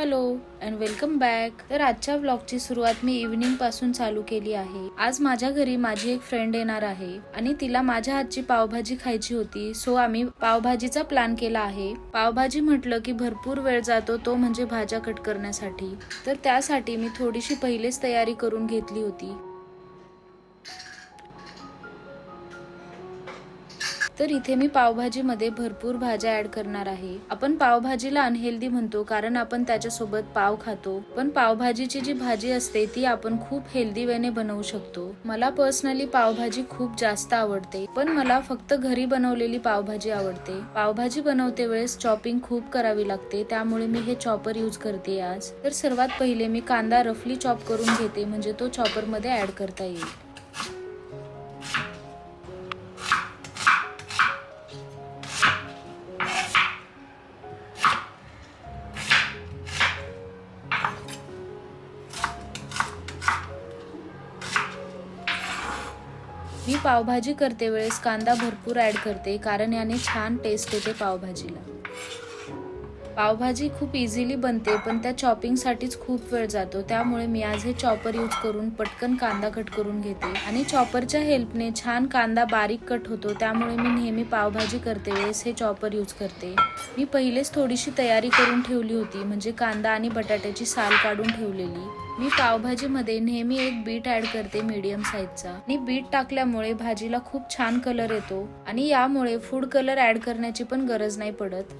Hello and welcome back तर आजच्या ब्लॉगची सुरुवात मी इव्हनिंगपासून चालू केली आहे. आज माझ्या घरी माझी एक फ्रेंड येणार आहे आणि तिला माझ्या हातची पावभाजी खायची होती. सो आम्ही पावभाजीचा प्लॅन केला आहे. पावभाजी म्हटलं की भरपूर वेळ जातो तो म्हणजे भाज्या कट करण्यासाठी. तर त्यासाठी मी थोडीशी पहिलेच तयारी करून घेतली होती. तर इथे मी पावभाजीमध्ये भरपूर भाज्या ऍड करणार आहे. आपण पावभाजीला अनहेल्दी म्हणतो कारण आपण त्याच्यासोबत पाव खातो. पण पावभाजीची जी भाजी असते ती आपण खूप हेल्दी वेने बनवू शकतो. मला पर्सनली पावभाजी खूप जास्त आवडते पण मला फक्त घरी बनवलेली पावभाजी आवडते. पावभाजी बनवते वेळेस चॉपिंग खूप करावी लागते त्यामुळे मी हे चॉपर यूज करते आज. तर सर्वात पहिले मी कांदा रफली चॉप करून घेते म्हणजे तो चॉपरमध्ये ऍड करता येईल. पावभाजी करते वेळेस कांदा भरपूर ॲड करते कारण याने छान टेस्ट येते पावभाजीला. पावभाजी खूप इझिली बनते पण त्या चॉपिंगसाठीच खूप वेळ जातो. त्यामुळे मी आज हे चॉपर यूज करून पटकन कांदा कट करून घेते. आणि चॉपरच्या हेल्पने छान कांदा बारीक कट होतो. त्यामुळे मी नेहमी पावभाजी करते वेळेस हे चॉपर यूज करते. मी पहिलेच थोडीशी तयारी करून ठेवली होती म्हणजे कांदा आणि बटाट्याची साल काढून ठेवलेली. मी पावभाजीमध्ये नेहमी एक बीट ऍड करते मीडियम साईजचा आणि बीट टाकल्यामुळे भाजीला खूप छान कलर येतो. आणि यामुळे फूड कलर ऍड करण्याची पण गरज नाही पडत.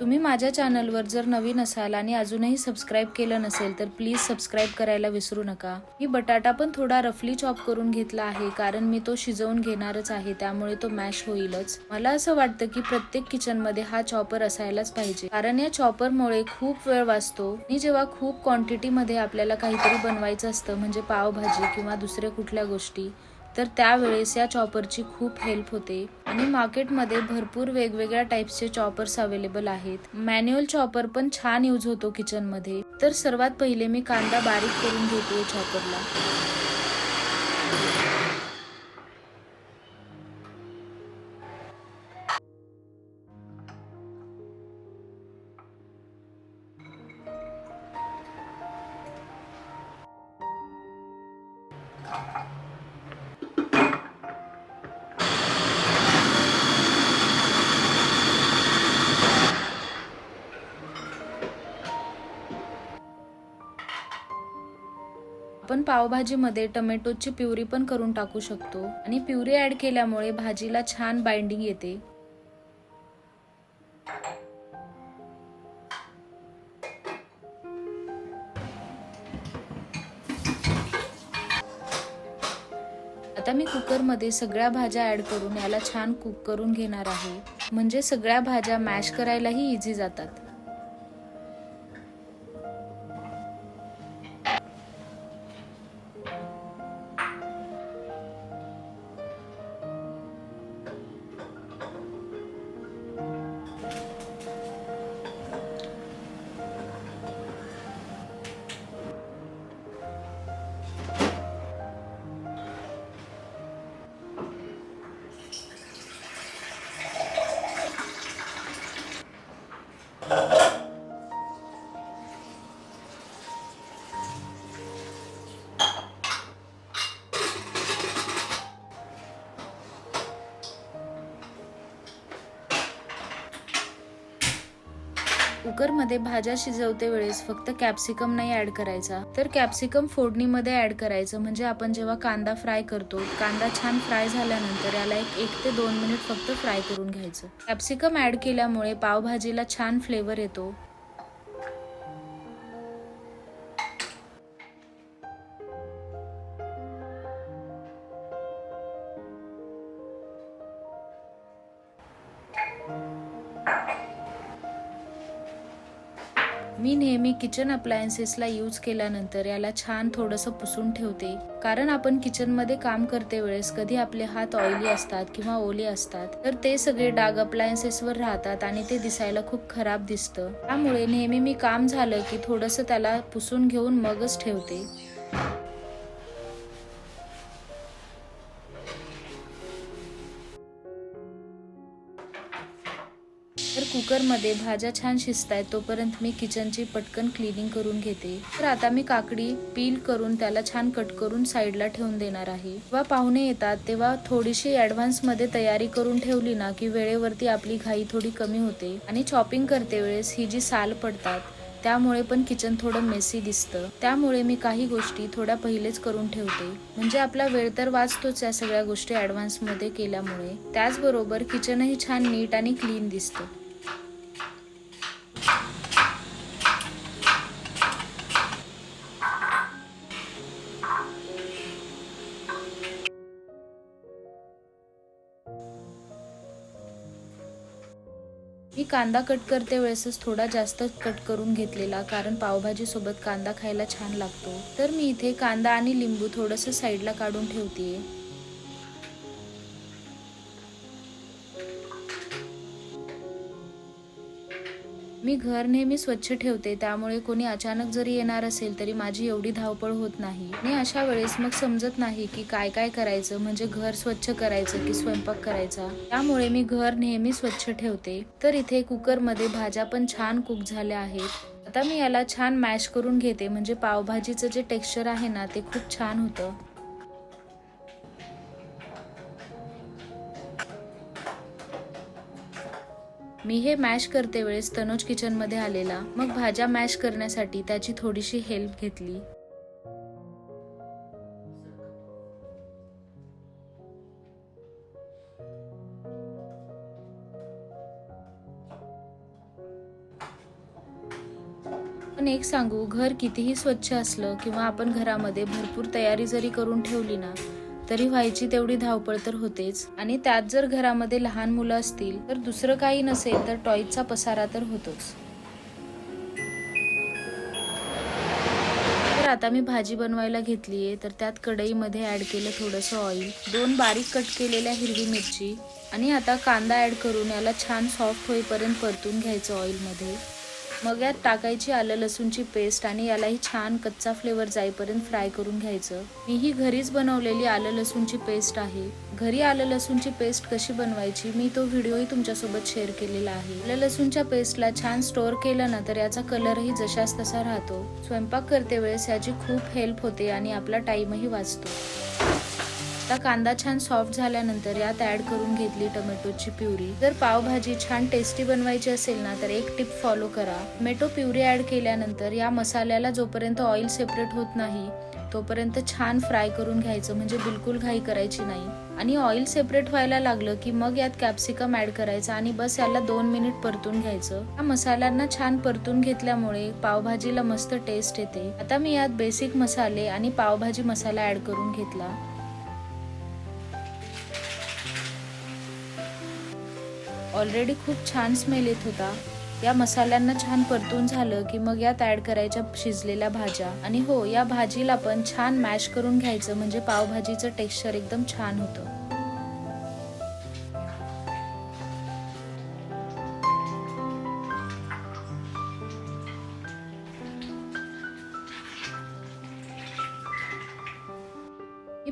तुम्ही माझ्या चॅनलवर जर नवीन असाल आणि अजूनही सबस्क्राईब केलं नसेल तर प्लीज सबस्क्राईब करायला विसरू नका. मी बटाटा पण थोडा रफली चॉप करून घेतला आहे कारण मी तो शिजवून घेणारच आहे त्यामुळे तो मॅश होईलच. मला असं वाटतं की प्रत्येक किचनमध्ये हा चॉपर असायलाच पाहिजे कारण या चॉपरमुळे खूप वेळ वाचतो. आणि जेव्हा खूप क्वांटिटीमध्ये आपल्याला काहीतरी बनवायचं असतं म्हणजे पावभाजी किंवा दुसऱ्या कुठल्या गोष्टी तर त्यावेळेस या चॉपरची खूप हेल्प होते. आणि मार्केटमध्ये भरपूर वेगवेगळ्या टाईप्सचे चॉपर्स अवेलेबल आहेत. मॅन्युअल चॉपर पण छान यूज होतो किचनमध्ये तर सर्वात पहिले मी कांदा बारीक करून घेते चॉपरला आपण पावभाजीमध्ये टोमॅटोची प्युरी पण करून टाकू शकतो. आणि प्युरी ॲड केल्यामुळे भाजीला छान बाइंडिंग येते. आता मी कुकरमध्ये सगळ्या भाज्या ॲड करून याला छान कुक करून घेणार आहे. म्हणजे सगळ्या भाज्या मॅश करायलाही इझी जातात. कुकरमध्ये भाज्या शिजवते वेळेस फक्त कॅप्सिकम नाही ऍड करायचा. तर कॅप्सिकम फोडणीमध्ये ऍड करायचं. म्हणजे आपण जेव्हा कांदा फ्राय करतो कांदा छान फ्राय झाल्यानंतर याला एक एक ते दोन मिनिट फक्त फ्राय करून घ्यायचं. कॅप्सिकम ऍड केल्यामुळे पावभाजीला छान फ्लेवर येतो. मी नेहमी किचन अप्लायन्सेसला यूज केल्यानंतर याला छान थोडंसं पुसून ठेवते. कारण आपण किचनमध्ये काम करते वेळेस कधी आपले हात ऑइली असतात किंवा ओले असतात तर ते सगळे डाग अप्लायन्सेसवर राहतात आणि ते दिसायला खूप खराब दिसतं. त्यामुळे नेहमी मी काम झालं की थोडंसं त्याला पुसून घेऊन मगच ठेवते. तर कुकरमध्ये भाज्या छान शिजतायत तोपर्यंत मी किचनची पटकन क्लिनिंग करून घेते. तर आता मी काकडी पील करून त्याला छान कट करून साईडला ठेवून देणार आहे. जेव्हा पाहुणे येतात तेव्हा थोडीशी ॲडव्हान्समध्ये तयारी करून ठेवली ना की वेळेवरती आपली घाई थोडी कमी होते. आणि चॉपिंग करते वेळेस ही जी साल पडतात त्यामुळे पण किचन थोडं मेसी दिसतं. त्यामुळे मी काही गोष्टी थोड्या पहिलेच करून ठेवते. म्हणजे आपला वेळ तर वाचतोच या सगळ्या गोष्टी ॲडव्हान्समध्ये केल्यामुळे. त्याचबरोबर किचनही छान नीट आणि क्लीन दिसतं. कांदा कट करते वेळेसच थोडा जास्त कट करून घेतलेला कारण पावभाजीसोबत कांदा खायला छान लागतो. तर मी इथे कांदा आणि लिंबू थोडंसं साईडला काढून ठेवते मी घर नेहमी स्वच्छ ठेवते त्यामुळे कोणी अचानक जरी येणार असेल तरी माझी एवढी धावपळ होत नाही. आणि अशा वेळेस मग समजत नाही की काय काय करायचं म्हणजे घर स्वच्छ करायचं की स्वयंपाक करायचा. त्यामुळे मी घर नेहमी स्वच्छ ठेवते. तर इथे कुकरमध्ये भाज्या पण छान कुक झाल्या आहेत. आता मी याला छान मॅश करून घेते म्हणजे पावभाजीचं जे टेक्स्चर आहे ना ते खूप छान होतं. मी हे मॅश करते वेळेस तनोज किचनमध्ये आलेला. मग भाज्या मॅश करण्यासाठी त्याची थोडीशी हेल्प घेतली. पण एक सांगू घर कितीही स्वच्छ असलं किंवा आपण घरामध्ये भरपूर तयारी जरी करून ठेवली ना तरी व्हायची तेवढी धावपळ तर होतेच. आणि त्यात जर घरामध्ये लहान मुलं असतील तर दुसरं काही नसेल तर टॉईजचा पसारा तर होतोच. तर आता मी भाजी बनवायला घेतली आहे तर त्यात कढईमध्ये ॲड केलं थोडंसं ऑइल दोन बारीक कट केलेल्या हिरवी मिरची आणि आता कांदा ॲड करून याला छान सॉफ्ट होईपर्यंत परतून घ्यायचं ऑइलमध्ये मग यात टाकायची आलं लसूणची पेस्ट आणि यालाही छान कच्चा फ्लेवर जाईपर्यंत फ्राय करून घ्यायचं. मी ही घरीच बनवलेली आलं लसूणची पेस्ट आहे. घरी आलं लसूणची पेस्ट कशी बनवायची मी तो व्हिडिओही तुमच्यासोबत शेअर केलेला आहे. आलं लसूणच्या पेस्टला छान स्टोअर केलं ना तर याचा कलरही जशाच तसा राहतो. स्वयंपाक करते वेळेस याची खूप हेल्प होते आणि आपला टाईमही वाचतो. आता कांदा छान सॉफ्ट झाल्यानंतर यात ऍड करून घेतली टोमॅटोची प्युरी. जर पावभाजी छान टेस्टी बनवायची असेल ना तर एक टिप फॉलो करा. टोमॅटो प्युरी ऍड केल्यानंतर या मसाल्याला जोपर्यंत ऑइल सेपरेट होत नाही तोपर्यंत छान फ्राय करून घ्यायचं म्हणजे बिलकुल घाई करायची नाही. आणि ऑइल सेपरेट व्हायला लागलं की मग यात कॅप्सिकम ऍड करायचं आणि बस याला दोन मिनिट परतून घ्यायचं. या मसाल्यांना छान परतून घेतल्यामुळे पावभाजीला मस्त टेस्ट येते. आता मी यात बेसिक मसाले आणि पावभाजी मसाला ऍड करून घेतला. ऑलरेडी खूप छान स्मेल येत होता. या मसाल्यांना छान परतून झालं की मग यात ॲड करायच्या शिजलेल्या भाज्या. आणि हो या भाजीला पण छान मॅश करून घ्यायचं म्हणजे पावभाजीचं टेक्स्चर एकदम छान होतं.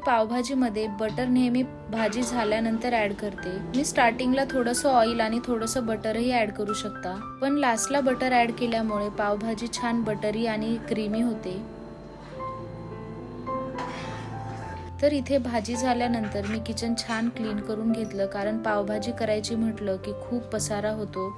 पावभाजीमध्ये बटर नेहमी भाजी झाल्यानंतर ऍड करते. मी स्टार्टिंगला थोडंसं ऑइल आणि थोडंसं बटरही ऍड करू शकता. पण लास्टला बटर ऍड केल्यामुळे पावभाजी छान बटरी आणि क्रीमी होते. तर इथे भाजी झाल्यानंतर मी किचन छान क्लीन करून घेतलं. कारण पावभाजी करायची म्हटलं की खूप पसारा होतो.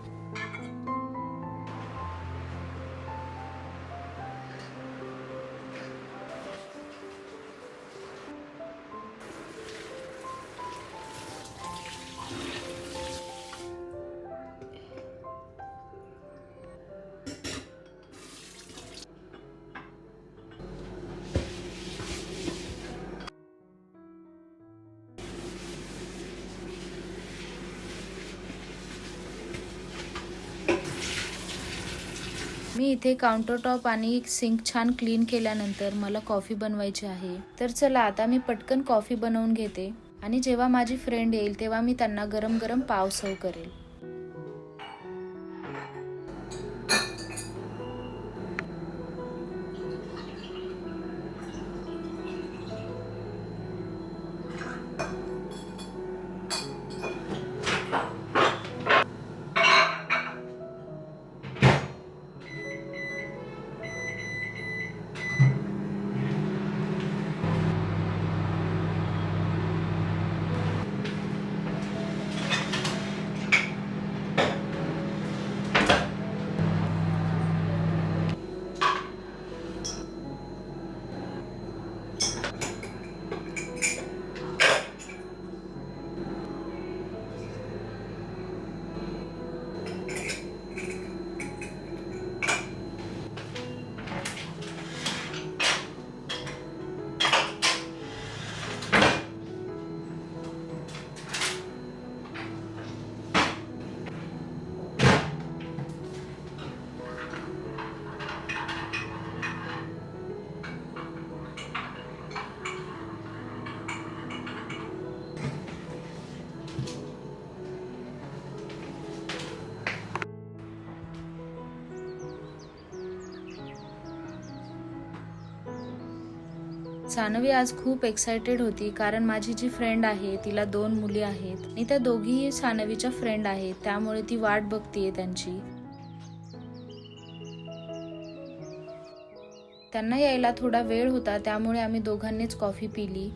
मी इथे काउंटर टॉप आणि सिंक छान क्लीन केल्यानंतर मला कॉफी बनवायची आहे. तर चला आता मी पटकन कॉफी बनवून घेते. आणि जेव्हा माझी फ्रेंड येईल तेव्हा मी त्यांना गरम गरम पाव सर्व करेल. सानवी आज खूप एक्सायटेड होती कारण माझी जी फ्रेंड आहे तिला दोन मुली आहेत. आणि त्या दोघीही सानवीच्या फ्रेंड आहेत त्यामुळे ती वाट बघतीये त्यांची. त्यांना यायला थोडा वेळ होता त्यामुळे आम्ही दोघांनीच कॉफी पिली.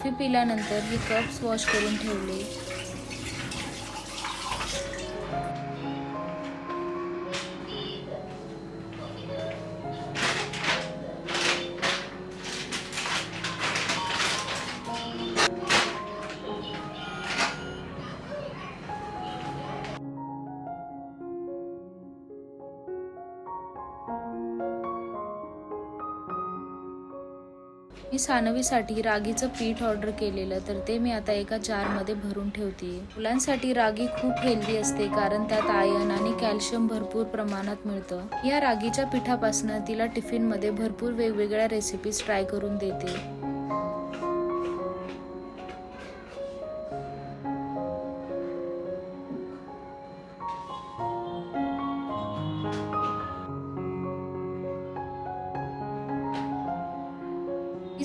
कॉफी पिल्यानंतर मी कप्स वॉश करून ठेवले. मी सानवीसाठी रागीचं पीठ ऑर्डर केलेलं तर ते मी आता एका जारमध्ये भरून ठेवते मुलांसाठी रागी खूप हेल्दी असते कारण त्यात आयर्न आणि कॅल्शियम भरपूर प्रमाणात मिळतं. या रागीच्या पिठापासून तिला टिफिनमध्ये भरपूर वेगवेगळ्या रेसिपीज ट्राय करून देते.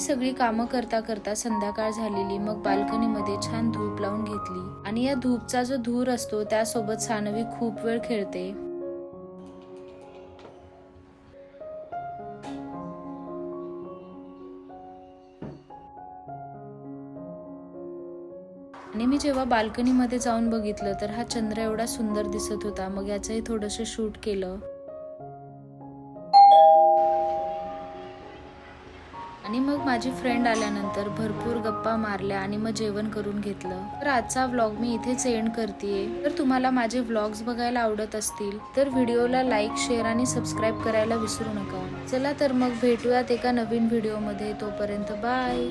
सगळी कामं करता करता संध्याकाळ झालेली मग बाल्कनीमध्ये छान धूप लावून घेतली. आणि या धूपचा जो धूर असतो त्यासोबत सानवी खूप वेळ खेळते. आणि मी जेव्हा बाल्कनीमध्ये जाऊन बघितलं तर हा चंद्र एवढा सुंदर दिसत होता. मग याचंही थोडंसं शूट केलं. माझी फ्रेंड आल्यानंतर भरपूर गप्पा मारल्या आणि मग जेवण करून घेतलं. तर आजचा व्लॉग मी इथेच एंड करतेय. तर तुम्हाला माझे व्लॉग्स बघायला आवडत असतील तर व्हिडिओला लाईक शेअर आणि सबस्क्राईब करायला विसरू नका. चला तर मग भेटूयात एका नवीन व्हिडिओमध्ये तोपर्यंत बाय